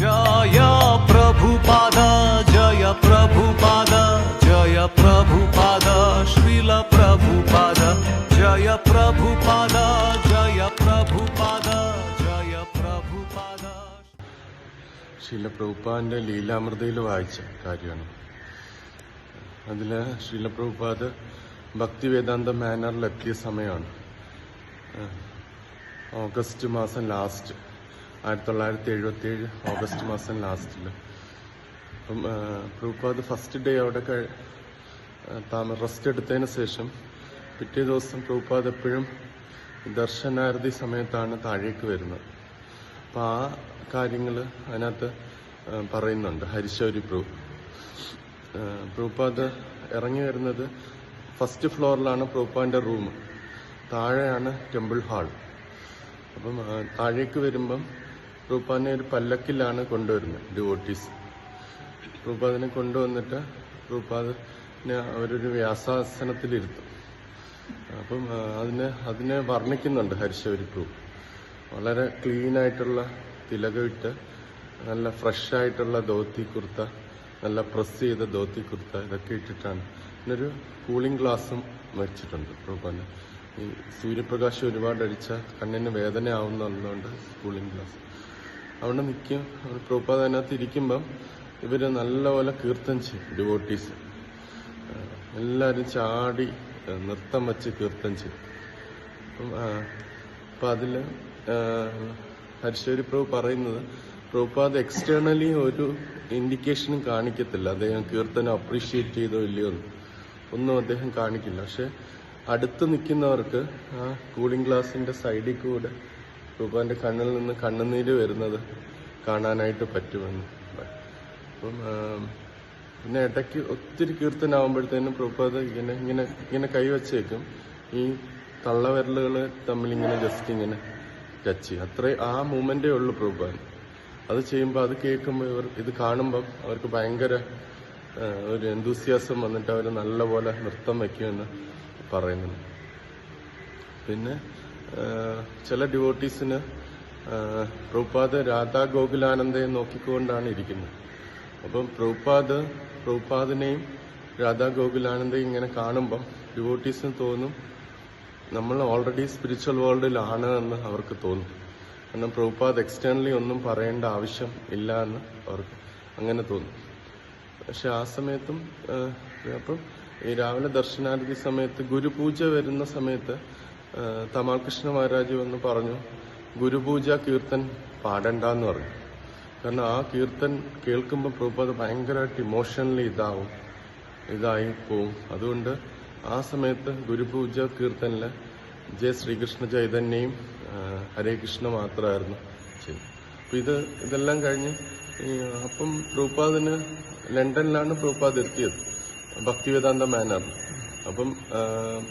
ജയ ജയ ജയ ശ്രീല ജയ ജയ ജയ പ്രഭുപാദിന്റെ ലീലാമൃതയിൽ വായിച്ച കാര്യമാണ്. അതിൽ ശ്രീല പ്രഭുപാദ് ഭക്തിവേദാന്ത മാനറിലെത്തിയ സമയമാണ്. ഓഗസ്റ്റ് മാസം ലാസ്റ്റ് ആയിരത്തി തൊള്ളായിരത്തി എഴുപത്തി ഏഴ് ഓഗസ്റ്റ് മാസം ലാസ്റ്റിൽ. അപ്പം പ്രൂപ്പാദ് ഫസ്റ്റ് ഡേ അവിടെ താമ റെസ്റ്റ് എടുത്തതിന് ശേഷം പിറ്റേ ദിവസം പ്രൂപ്പാദ് എപ്പോഴും ദർശനാരതി സമയത്താണ് താഴേക്ക് വരുന്നത്. അപ്പം ആ കാര്യങ്ങൾ അതിനകത്ത് പറയുന്നുണ്ട് ഹരിശൗരി പ്രൂ പ്രൂപ്പാദ് ഇറങ്ങി വരുന്നത് ഫസ്റ്റ് ഫ്ലോറിലാണ് പ്രഭുപാദിന്റെ റൂം താഴെയാണ് ടെമ്പിൾ ഹാൾ അപ്പം താഴേക്ക് വരുമ്പം പ്രഭുപാദിനെ ഒരു പല്ലക്കിലാണ് കൊണ്ടുവരുന്നത് ഡിവോട്ടീസ് റൂപാദിനെ കൊണ്ടുവന്നിട്ട് റൂപാദിനെ അവരൊരു വ്യാസാസനത്തിലിരുത്തും. അപ്പം അതിന് അതിനെ വർണിക്കുന്നുണ്ട് ഹരിശവരി പ്രൂ വളരെ ക്ലീൻ ആയിട്ടുള്ള തിലകമിട്ട് നല്ല ഫ്രഷ് ആയിട്ടുള്ള ധോത്തി കുർത്ത നല്ല പ്രസ് ചെയ്ത ധോത്തി കുർത്ത ഇതൊക്കെ ഇട്ടിട്ടാണ്. പിന്നൊരു കൂളിംഗ് ഗ്ലാസും വെച്ചിട്ടുണ്ട് പ്രഭുപാന് ഈ സൂര്യപ്രകാശം ഒരുപാട് അടിച്ച കണ്ണിന് വേദന ആവുന്നുള്ളതുകൊണ്ട് കൂളിംഗ് ഗ്ലാസ്. അവിടെ നിൽക്കും പ്രഭുപാദ് അതിനകത്ത് ഇരിക്കുമ്പം ഇവർ നല്ലപോലെ കീർത്തനം ചെയ്യും ഡിവോട്ടീസ് എല്ലാവരും ചാടി നൃത്തം വെച്ച് കീർത്തനം ചെയ്യും. അപ്പം അതിൽ ഹരിശ്വരി പ്രഭു പറയുന്നത് പ്രഭുപാദ് എക്സ്റ്റേണലി ഒരു ഇൻഡിക്കേഷനും കാണിക്കത്തില്ല. അദ്ദേഹം കീർത്തനം അപ്രീഷിയേറ്റ് ചെയ്തോ ഇല്ലയോ ഒന്നും അദ്ദേഹം കാണിക്കില്ല. പക്ഷെ അടുത്ത് നിൽക്കുന്നവർക്ക് ആ കൂളിംഗ് ഗ്ലാസിന്റെ സൈഡിൽ കൂടെ പ്രഭുപാന്റെ കണ്ണിൽ നിന്ന് കണ്ണുനീര് വരുന്നത് കാണാനായിട്ട് പറ്റുമെന്ന്. അപ്പം പിന്നെ ഇടയ്ക്ക് ഒത്തിരി കീർത്തനാവുമ്പോഴത്തേനും പ്രഭുപാദ് ഇങ്ങനെ ഇങ്ങനെ ഇങ്ങനെ കൈവച്ചേക്കും ഈ തള്ളവിരലുകൾ തമ്മിൽ ഇങ്ങനെ ജസ്റ്റ് ഇങ്ങനെ ടച്ച് അത്രേ ആ മൂമെന്റേ ഉള്ളൂ പ്രഭുപാദ് അത് ചെയ്യുമ്പോൾ അത് കേൾക്കുമ്പോൾ ഇവർ ഇത് കാണുമ്പം അവർക്ക് ഭയങ്കര ഒരു എന്തൂസിയാസം വന്നിട്ട് അവർ നല്ലപോലെ നൃത്തം വയ്ക്കുമെന്ന് പറയുന്നുണ്ട്. പിന്നെ ചില ഡിവോട്ടീസിന് പ്രഭുപാദ് രാധാ ഗോകുലാനന്ദയെ നോക്കിക്കൊണ്ടാണ് ഇരിക്കുന്നത്. അപ്പം പ്രഭുപാദ് പ്രഭുപാദിനെയും രാധാ ഗോകുലാനന്ദയും ഇങ്ങനെ കാണുമ്പം ഡിവോട്ടീസിന് തോന്നും നമ്മൾ ഓൾറെഡി സ്പിരിച്വൽ വേൾഡിലാണ് എന്ന് അവർക്ക് തോന്നും. കാരണം പ്രഭുപാദ് എക്സ്റ്റേണലി ഒന്നും പറയേണ്ട ആവശ്യം ഇല്ല എന്ന് അവർക്ക് അങ്ങനെ തോന്നും. പക്ഷെ ആ സമയത്തും അപ്പം ഈ രാവിലെ ദർശനാർത്ഥി സമയത്ത് ഗുരുപൂജ വരുന്ന സമയത്ത് തമാൽ കൃഷ്ണ മഹാരാജ് വന്ന് പറഞ്ഞു ഗുരുപൂജ കീർത്തൻ പാടണ്ട എന്ന് പറഞ്ഞു. കാരണം ആ കീർത്തൻ കേൾക്കുമ്പോൾ പ്രഭുപാദ ഭയങ്കരമായിട്ട് ഇമോഷണലി ഇതാവും ഇതായി പോവും. അതുകൊണ്ട് ആ സമയത്ത് ഗുരുപൂജ കീർത്തനിൽ ജയ ശ്രീകൃഷ്ണ ചൈതന്യയും ഹരേ കൃഷ്ണ മാത്രമായിരുന്നു ചെയ്തു അപ്പൊ ഇത് ഇതെല്ലാം കഴിഞ്ഞ് അപ്പം പ്രഭുപാദിന് ലണ്ടനിലാണ് പ്രഭുപാദ് എത്തിയത് ഭക്തിവേദാന്ത മാനറിൽ അപ്പം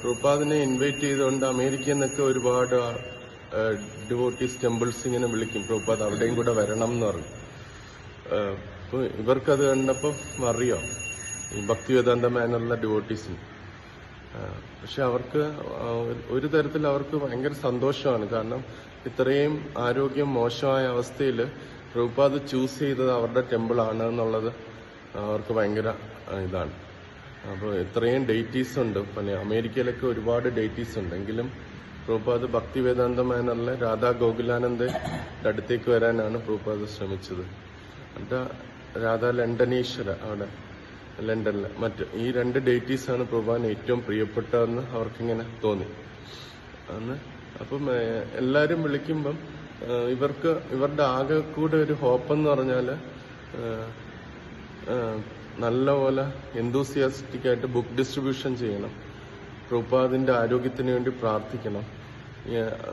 പ്രഭുപാദിനെ ഇൻവൈറ്റ് ചെയ്തുകൊണ്ട് അമേരിക്കയിൽ നിന്നൊക്കെ ഒരുപാട് ഡിവോട്ടീസ് ടെമ്പിൾസ് ഇങ്ങനെ വിളിക്കും. പ്രഭുപാദ് അവിടെയും കൂടെ വരണം എന്ന് പറഞ്ഞു അപ്പൊ ഇവർക്കത് കണ്ടപ്പോൾ അറിയാം. ഈ ഭക്തിവേദാന്ത മാനറിലെ ഡിവോട്ടീസിന് പക്ഷെ അവർക്ക് ഒരു തരത്തിൽ അവർക്ക് ഭയങ്കര സന്തോഷമാണ്. കാരണം ഇത്രയും ആരോഗ്യം മോശമായ അവസ്ഥയിൽ പ്രഭുപാദ് ചൂസ് ചെയ്തത് അവരുടെ ടെമ്പിൾ ആണ് എന്നുള്ളത് അവർക്ക് ഭയങ്കര ഇതാണ്. അപ്പോൾ എത്രയും ഡേറ്റീസ് ഉണ്ട്. പിന്നെ അമേരിക്കയിലൊക്കെ ഒരുപാട് ഡേറ്റീസ് ഉണ്ട്. എങ്കിലും പ്രഭുപാദ് ഭക്തിവേദാന്ത മാനറിലെ രാധാ ഗോകുലാനന്ദയുടെ അടുത്തേക്ക് വരാനാണ് പ്രഭുപാദ് ശ്രമിച്ചത്. എന്നിട്ട് രാധാ ലണ്ടനീശ്വര അവിടെ ലണ്ടനിലെ. മറ്റ് ഈ രണ്ട് ഡേറ്റീസ് ആണ് പ്രഭുപാദിന് ഏറ്റവും പ്രിയപ്പെട്ടതെന്ന് അവർക്കിങ്ങനെ തോന്നി. അന്ന് അപ്പം എല്ലാവരും വിളിക്കുമ്പം ഇവർക്ക് ഇവരുടെ ആകെ കൂടെ ഒരു ഹോപ്പെന്ന് പറഞ്ഞാൽ നല്ലപോലെ എന്തൂസിയാസ്റ്റിക് ആയിട്ട് ബുക്ക് ഡിസ്ട്രിബ്യൂഷൻ ചെയ്യണം. പ്രഭുപാദിന്റെ ആരോഗ്യത്തിന് വേണ്ടി പ്രാർത്ഥിക്കണം.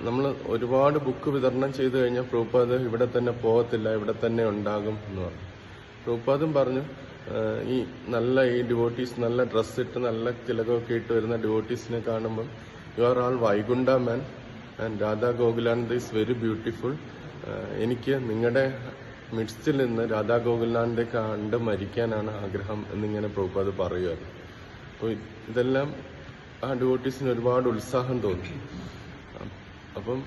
നമ്മൾ ഒരുപാട് ബുക്ക് വിതരണം ചെയ്തു കഴിഞ്ഞാൽ പ്രഭുപാദ് ഇവിടെ തന്നെ പോകത്തില്ല ഇവിടെ തന്നെ ഉണ്ടാകും എന്ന് പറഞ്ഞു. പ്രഭുപാദും പറഞ്ഞു ഈ നല്ല ഈ ഡിവോട്ടീസ് നല്ല ഡ്രസ്സ് ഇട്ട് നല്ല തിലകമൊക്കെ ഇട്ട് വരുന്ന ഡിവോട്ടീസിനെ കാണുമ്പോൾ you are all Vaikuntha man and Radha Gokulananda is very beautiful എനിക്ക് നിങ്ങളുടെ മിഡ്സ്റ്റിൽ നിന്ന് രാധാ ഗോകുലാനന്ദെ കണ്ട് മരിക്കാനാണ് ആഗ്രഹം എന്നിങ്ങനെ പ്രഭുപാദ് പറയുമായിരുന്നു അപ്പോൾ ഇതെല്ലാം ആ ഡിവോട്ടീസിന് ഒരുപാട് ഉത്സാഹം തോന്നി. അപ്പം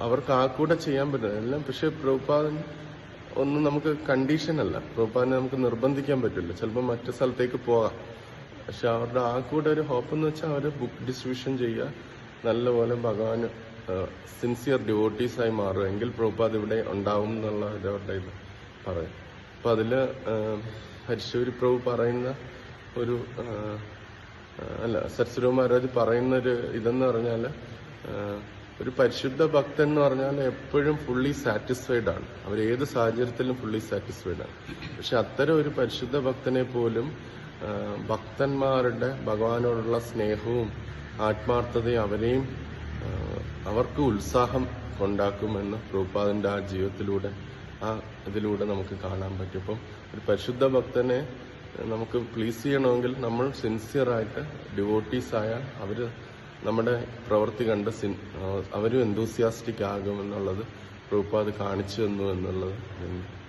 അവർക്ക് ആ കൂടെ ചെയ്യാൻ പറ്റും എല്ലാം പക്ഷേ പ്രഭുപാദൻ ഒന്നും നമുക്ക് കണ്ടീഷൻ അല്ല. പ്രഭുപാദിനെ നമുക്ക് നിർബന്ധിക്കാൻ പറ്റില്ല. ചിലപ്പോൾ മറ്റു സ്ഥലത്തേക്ക് പോകാം. പക്ഷെ അവരുടെ ആ കൂടെ ഒരു ഹോപ്പ് എന്ന് വെച്ചാൽ അവർ ബുക്ക് ഡിസ്ട്രിബ്യൂഷൻ ചെയ്യുക. നല്ലപോലെ ഭഗവാന് സിൻസിയർ ഡിവോട്ടീസായി മാറുക എങ്കിൽ പ്രഭുപാദ് ഇവിടെ ഉണ്ടാവും എന്നുള്ള അവരുടെ ഇത് പറയും. അപ്പൊ അതിൽ ഹരിശൂരി പ്രഭു പറയുന്ന ഒരു അല്ല സരസ്വരൂ മഹാരാജ് പറയുന്ന ഒരു ഇതെന്ന് പറഞ്ഞാൽ ഒരു പരിശുദ്ധ ഭക്തൻ എന്ന് പറഞ്ഞാൽ എപ്പോഴും ഫുള്ളി സാറ്റിസ്ഫൈഡ് ആണ്. അവർ ഏത് സാഹചര്യത്തിലും ഫുള്ളി സാറ്റിസ്ഫൈഡ് ആണ്. പക്ഷെ അത്തരം ഒരു പരിശുദ്ധ ഭക്തനെ പോലും ഭക്തന്മാരുടെ ഭഗവാനോടുള്ള സ്നേഹവും ആത്മാർത്ഥതയും അവരെയും അവർക്ക് ഉത്സാഹം ഉണ്ടാക്കുമെന്ന് പ്രഭുപാദന്റെ ആ ജീവിതത്തിലൂടെ ആ ഇതിലൂടെ നമുക്ക് കാണാൻ പറ്റും. അപ്പം ഒരു പരിശുദ്ധ ഭക്തനെ നമുക്ക് പ്ലീസ് ചെയ്യണമെങ്കിൽ നമ്മൾ സിൻസിയറായിട്ട് ഡിവോട്ടീസ് ആയാൽ അവർ നമ്മുടെ പ്രവൃത്തി കണ്ട് സിൻ- അവരും എന്തൂസിയാസ്റ്റിക് ആകുമെന്നുള്ളത് പ്രഭുപാദ് കാണിച്ചു തന്നു എന്നുള്ളത്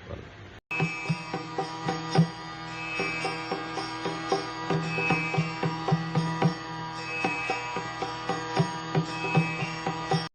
പറഞ്ഞു.